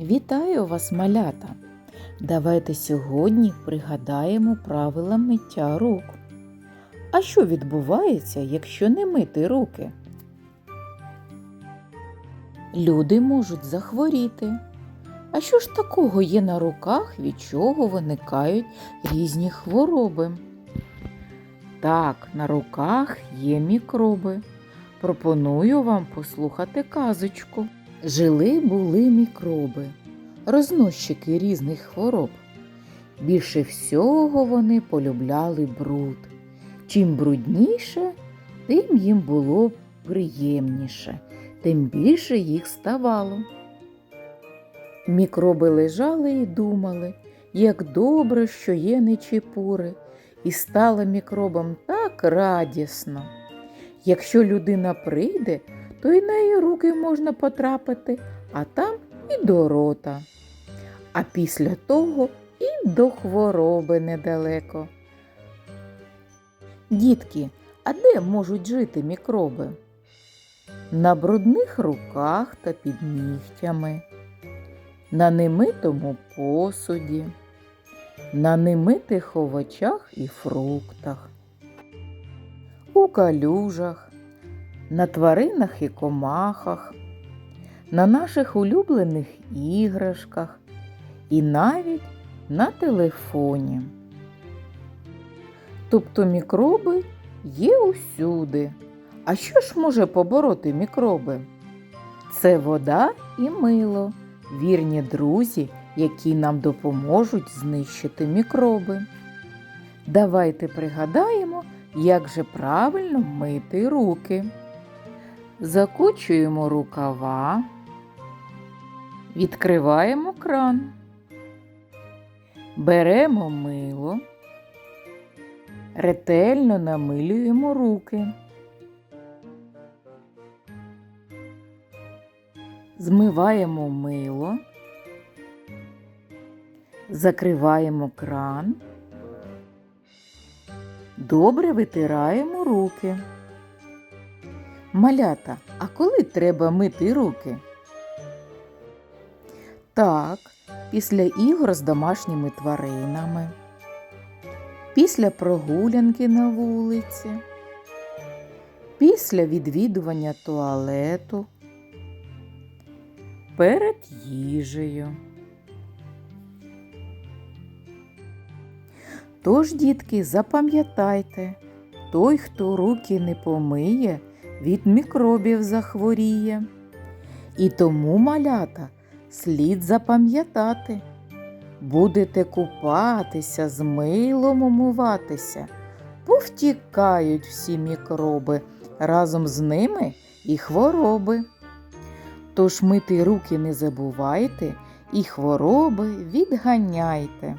Вітаю вас, малята! Давайте сьогодні пригадаємо правила миття рук. А що відбувається, якщо не мити руки? Люди можуть захворіти. А що ж такого є на руках, від чого виникають різні хвороби? Так, на руках є мікроби. Пропоную вам послухати казочку. Жили були мікроби, розносчики різних хвороб. Більше всього вони полюбляли бруд. Чим брудніше, тим їм було приємніше, тим більше їх ставало. Мікроби лежали і думали, як добре, що є нечіпури, і стало мікробам так радісно. Якщо людина прийде, то й на руки можна потрапити, а там і до рота. А після того і до хвороби недалеко. Дітки, а де можуть жити мікроби? На брудних руках та під нігтями, на немитому посуді, на немитих овочах і фруктах, у калюжах, на тваринах і комахах, на наших улюблених іграшках і навіть на телефоні. Тобто мікроби є усюди. А що ж може побороти мікроби? Це вода і мило, вірні друзі, які нам допоможуть знищити мікроби. Давайте пригадаємо, як же правильно мити руки. Закочуємо рукава, відкриваємо кран, беремо мило, ретельно намилюємо руки. Змиваємо мило, закриваємо кран, добре витираємо руки. Малята, а коли треба мити руки? Так, після ігор з домашніми тваринами, після прогулянки на вулиці, після відвідування туалету, перед їжею. Тож, дітки, запам'ятайте, той, хто руки не помиє, від мікробів захворіє. І тому, малята, слід запам'ятати. Будете купатися, з милом умиватися, повтікають всі мікроби, разом з ними і хвороби. Тож мити руки не забувайте і хвороби відганяйте.